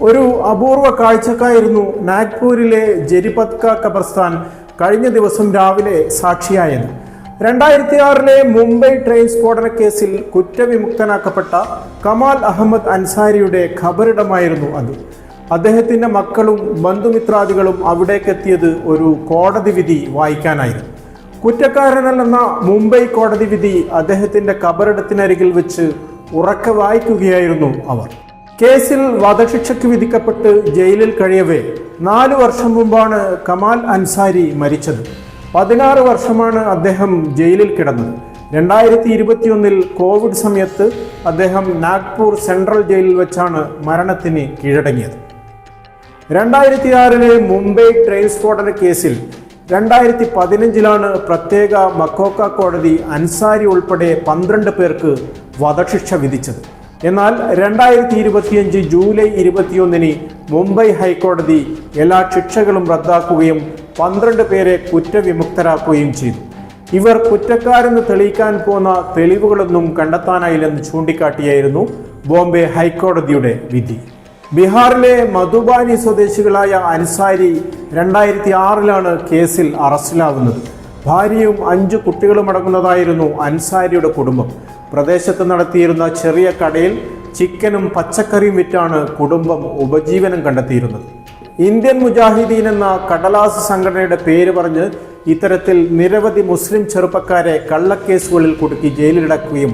ഒരു അപൂർവ കാഴ്ചക്കായിരുന്നു നാഗ്പൂരിലെ ജരിപത്ക ഖബർസ്ഥാൻ കഴിഞ്ഞ ദിവസം രാവിലെ സാക്ഷിയായത്. രണ്ടായിരത്തി ആറിലെ മുംബൈ ട്രെയിൻ സ്ഫോടന കേസിൽ കുറ്റവിമുക്തനാക്കപ്പെട്ട കമാൽ അഹമ്മദ് അൻസാരിയുടെ ഖബറിടമായിരുന്നു അത്. അദ്ദേഹത്തിന്റെ മക്കളും ബന്ധുമിത്രാദികളും അവിടേക്കെത്തിയത് ഒരു കോടതി വിധി വായിക്കാനായിരുന്നു. കുറ്റക്കാരനല്ലെന്ന മുംബൈ കോടതി വിധി അദ്ദേഹത്തിന്റെ കബറിടത്തിനരികിൽ വെച്ച് ഉറക്കെ വായിക്കുകയായിരുന്നു അവർ. കേസിൽ വധശിക്ഷയ്ക്ക് വിധിക്കപ്പെട്ട് ജയിലിൽ കഴിയവേ നാലു വർഷം മുമ്പാണ് കമാൽ അൻസാരി മരിച്ചത്. പതിനാറ് വർഷമാണ് അദ്ദേഹം ജയിലിൽ കിടന്നത്. രണ്ടായിരത്തി ഇരുപത്തിയൊന്നിൽ കോവിഡ് സമയത്ത് അദ്ദേഹം നാഗ്പൂർ സെൻട്രൽ ജയിലിൽ വെച്ചാണ് മരണത്തിന് കീഴടങ്ങിയത്. രണ്ടായിരത്തി ആറിലെ മുംബൈ ട്രെയിൻ സ്ഫോടന കേസിൽ രണ്ടായിരത്തി പതിനഞ്ചിലാണ് പ്രത്യേക മക്കോക്ക കോടതി അൻസാരി ഉൾപ്പെടെ പന്ത്രണ്ട് പേർക്ക് വധശിക്ഷ വിധിച്ചത്. എന്നാൽ രണ്ടായിരത്തി ഇരുപത്തിയഞ്ച് ജൂലൈ ഇരുപത്തിയൊന്നിന് മുംബൈ ഹൈക്കോടതി എല്ലാ ശിക്ഷകളും റദ്ദാക്കുകയും പന്ത്രണ്ട് പേരെ കുറ്റവിമുക്തരാക്കുകയും ചെയ്തു. ഇവർ കുറ്റക്കാരെന്ന് തെളിയിക്കാൻ പോന്ന തെളിവുകളൊന്നും കണ്ടെത്താനായില്ലെന്ന് ചൂണ്ടിക്കാട്ടിയായിരുന്നു ബോംബെ ഹൈക്കോടതിയുടെ വിധി. ബീഹാറിലെ മധുബാനി സ്വദേശികളായ അൻസാരി രണ്ടായിരത്തി ആറിലാണ് കേസിൽ അറസ്റ്റിലാവുന്നത്. ഭാര്യയും അഞ്ച് കുട്ടികളും അടങ്ങുന്നതായിരുന്നു അൻസാരിയുടെ കുടുംബം. പ്രദേശത്ത് നടത്തിയിരുന്ന ചെറിയ കടയിൽ ചിക്കനും പച്ചക്കറിയും വിറ്റാണ് കുടുംബം ഉപജീവനം കണ്ടെത്തിയിരുന്നത്. ഇന്ത്യൻ മുജാഹിദീൻ എന്ന കടലാസ് സംഘടനയുടെ പേര് പറഞ്ഞ് ഇത്തരത്തിൽ നിരവധി മുസ്ലിം ചെറുപ്പക്കാരെ കള്ളക്കേസുകളിൽ കുടുക്കി ജയിലിലടക്കുകയും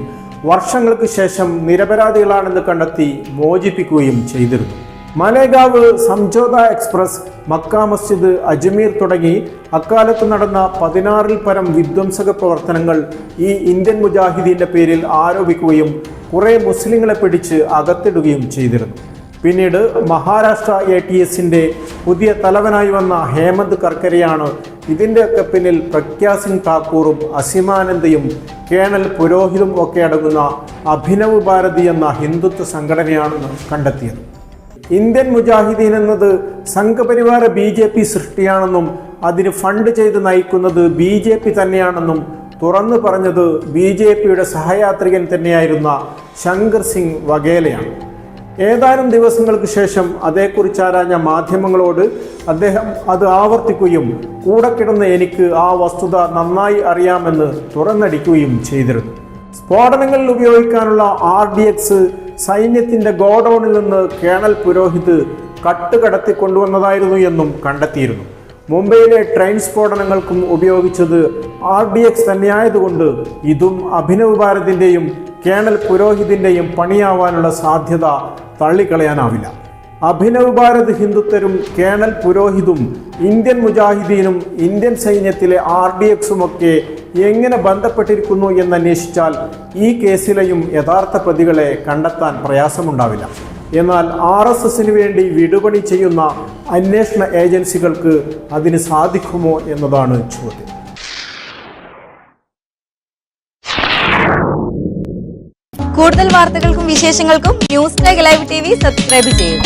വർഷങ്ങൾക്ക് ശേഷം നിരപരാധികളാണെന്ന് കണ്ടെത്തി മോചിപ്പിക്കുകയും ചെയ്തിരുന്നു. മലേഗാവ് സംജോത എക്സ്പ്രസ് മക്ക മസ്ജിദ് അജ്മീർ തുടങ്ങി അക്കാലത്ത് നടന്ന പതിനാറിൽ പരം വിധ്വംസക പ്രവർത്തനങ്ങൾ ഈ ഇന്ത്യൻ മുജാഹിദീന്റെ പേരിൽ ആരോപിക്കുകയും കുറെ മുസ്ലിങ്ങളെ പിടിച്ച് അകത്തിടുകയും ചെയ്തിരുന്നു. പിന്നീട് മഹാരാഷ്ട്ര എ ടി എസിന്റെ പുതിയ തലവനായി വന്ന ഹേമന്ത് കർക്കരയാണ് ഇതിന്റെയൊക്കെ പിന്നിൽ പ്രഗ്യാ സിംഗ് ഠാക്കൂറും അസിമാനന്ദയും കേണൽ പുരോഹിതും ഒക്കെ അടങ്ങുന്ന അഭിനവ് ഭാരതി എന്ന ഹിന്ദുത്വ സംഘടനയാണെന്ന് കണ്ടെത്തിയത്. ഇന്ത്യൻ മുജാഹിദീൻ എന്നത് സംഘപരിവാര ബി ജെ പി സൃഷ്ടിയാണെന്നും അതിന് ഫണ്ട് ചെയ്ത് നയിക്കുന്നത് ബി ജെ പി തന്നെയാണെന്നും തുറന്നു പറഞ്ഞത് ബി ജെ പിയുടെ സഹയാത്രികൻ തന്നെയായിരുന്ന ശങ്കർ സിംഗ് വഗേലയാണ്. ഏതാനും ദിവസങ്ങൾക്ക് ശേഷം അതേക്കുറിച്ച് ആരാഞ്ഞ മാധ്യമങ്ങളോട് അദ്ദേഹം അത് ആവർത്തിക്കുകയും കൂടെ കിടന്ന് എനിക്ക് ആ വസ്തുത നന്നായി അറിയാമെന്ന് തുറന്നടിക്കുകയും ചെയ്തിരുന്നു. സ്ഫോടനങ്ങളിൽ ഉപയോഗിക്കാനുള്ള ആർ ഡി എക്സ് സൈന്യത്തിന്റെ ഗോഡൌണിൽ നിന്ന് കേണൽ പുരോഹിത് കട്ടുകടത്തി കൊണ്ടുവന്നതായിരുന്നു എന്നും കണ്ടെത്തിയിരുന്നു. മുംബൈയിലെ ട്രെയിൻ സ്ഫോടനങ്ങൾക്കും ഉപയോഗിച്ചത് ആർ ഡി എക്സ് തന്നെയായതുകൊണ്ട് ഇതും അഭിനവ് ഭാരതിന്റെയും കേണൽ പുരോഹിതിന്റെയും പണിയാവാനുള്ള സാധ്യത തള്ളിക്കളയാനാവില്ല. അഭിനവ് ഭാരത് ഹിന്ദുത്വരും കേണൽ പുരോഹിതും ഇന്ത്യൻ മുജാഹിദീനും ഇന്ത്യൻ സൈന്യത്തിലെ ആർ ഡി എക്സുമൊക്കെ എങ്ങനെ ബന്ധപ്പെട്ടിരിക്കുന്നു എന്നന്വേഷിച്ചാൽ ഈ കേസിലെയും യഥാർത്ഥ പ്രതികളെ കണ്ടെത്താൻ പ്രയാസമുണ്ടാവില്ല. എന്നാൽ ആർ എസ് എസിന് വേണ്ടി വിടുപണി ചെയ്യുന്ന അന്വേഷണ ഏജൻസികൾക്ക് അതിന് സാധിക്കുമോ എന്നതാണ് ചോദ്യം. കൂടുതൽ വാർത്തകൾക്കും വിശേഷങ്ങൾക്കും news live T V subscribe ചെയ്യൂ.